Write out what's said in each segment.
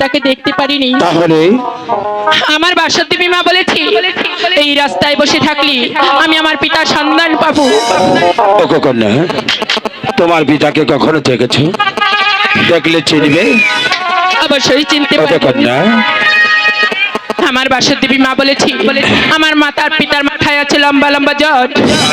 পিতাকে দেখতে পারিনি। তাহলে? আমার বাসাদেবী মা বলেছি এই রাস্তায় বসে থাকলি আমি আমার পিতার সন্ধান পাবো। কন্যা তোমার পিতাকে কখনো দেখেছ? দেখলে চিনবে? অবশ্যই চিনতে পারব। কন্যা আমার বাসদেবী মা বলেছি। আমার মাতার পিতার মাথায় আছে লম্বা লম্বা জট।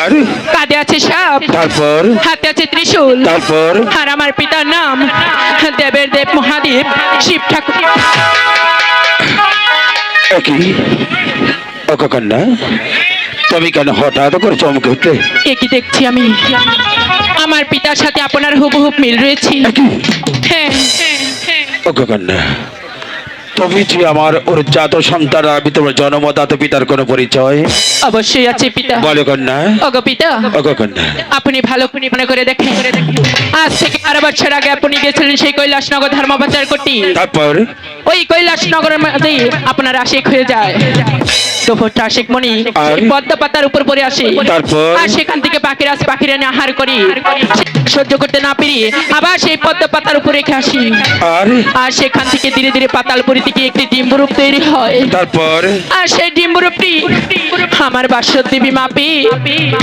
আর? কাঁধে আছে সাপ। তারপর? হাতে আছে ত্রিশূল। তারপর? আর আমার পিতার নাম দেবের দেব মহাদেব শিব ঠাকুর। একই কন্যা তুমি কেন হঠাৎ করে চমকে উঠলে? একই দেখছি আমি? আমার পিতার সাথে আপনার হুবহুব মিল রয়েছে। হ্যাঁ। কন্যা তুমি যে আমার ওর জাত সন্তান আমি তোমার জন্মদাতা পিতার কোনো পরিচয়? অবশ্যই আছে পিতা। বলে কন্যা। ওগো পিতা। ওকে কন্যা। আপনি ভালো করে মনে করে দেখেন। আজ থেকে বারো বছর আগে আপনি গেছিলেন সেই কৈলাসনগর ধর্ম প্রচার করতে। তারপর? ওই কৈলাসনগরের মধ্যেই আপনার আশেক হয়ে যায়। পদ্ম পাতার উপর পরে আসে। আর সেখান থেকে পাখিরা আসে পাখিরা নিয়ে আহার করি। সহ্য করতে না পেরে আবার সেই পদ্ম পাতার উপর রেখে আসি। আর? সেখান থেকে ধীরে ধীরে পাতালপুরি থেকে একটি ডিম্বরূপ তৈরি হয়। তারপর? আর সেই আমার বাসদেবী মাপি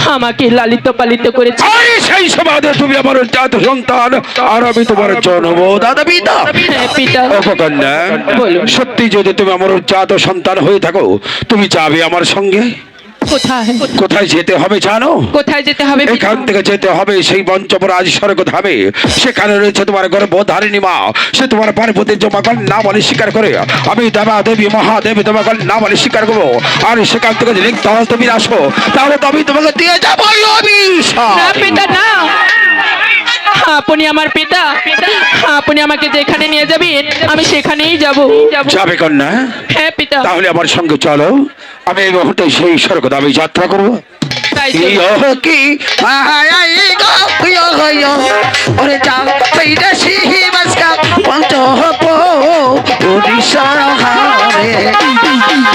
আমাকে লালিত পালিত করেছে। সেই সমাজে তুমি আমার জাত সন্তান আর আমি তোমার জন্মদাতা পিতা। হ্যাঁ, পিতা। সত্যি যদি তুমি আমার জাত সন্তান হয়ে থাকো তুমি যাবে আমার সঙ্গে? কোথায়? কোথায় যেতে হবে জানো? কোথায় যেতে হবে? এখান থেকে যেতে হবে সেই পঞ্চপরাজ স্বর্গ ধামে। সেখানে রয়েছে তোমার গর্ভধারিণী মা। সে তোমার পার্বতীর তোমাকে না বলে স্বীকার করে। আমি দেবা দেবী মহাদেবী তোমাকে না বলে স্বীকার করব। আর সেখান থেকে যদি লিখতে তুমি আসো তাহলে তো আমি তোমাকে দিয়ে যাব। না পিতা না। আপনি আমার পিতা। আপনি আমাকে যেখানে নিয়ে যাবেন আমি সেখানেই যাব। যাবে কন্যা। হ্যাঁ পিতা। তাহলে আমার সঙ্গে চলো। আমি এই মুহূর্তে সেই স্বর্গ ধামে যাত্রা করব। কি ওরে পঞ্চ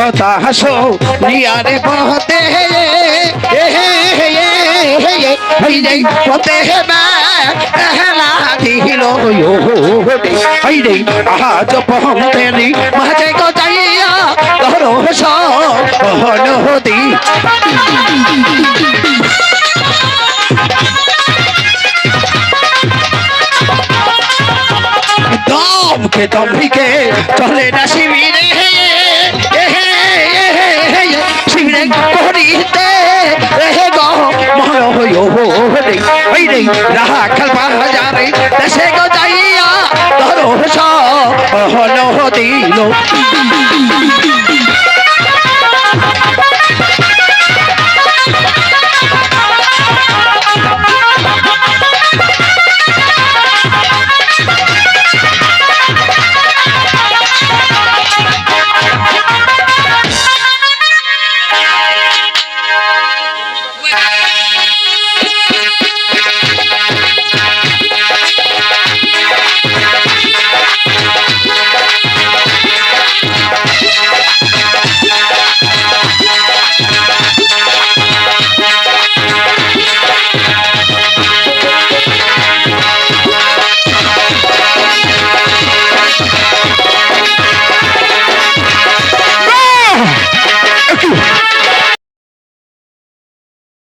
কথা হাসো নিয়ারে বহতে হে হে হে হে হে হই যাই বতে হে বা এহলা দিল ইয়ো দে হই দে আহা জপহম তেরি মাঝে গো যাইয়া ধরো সো হন হদি দমকে দমকে চলে না শিবিরে হে হে করিতে হে গো মহল হইও রে ওই রে রাহা খালপা যারে দেশে গো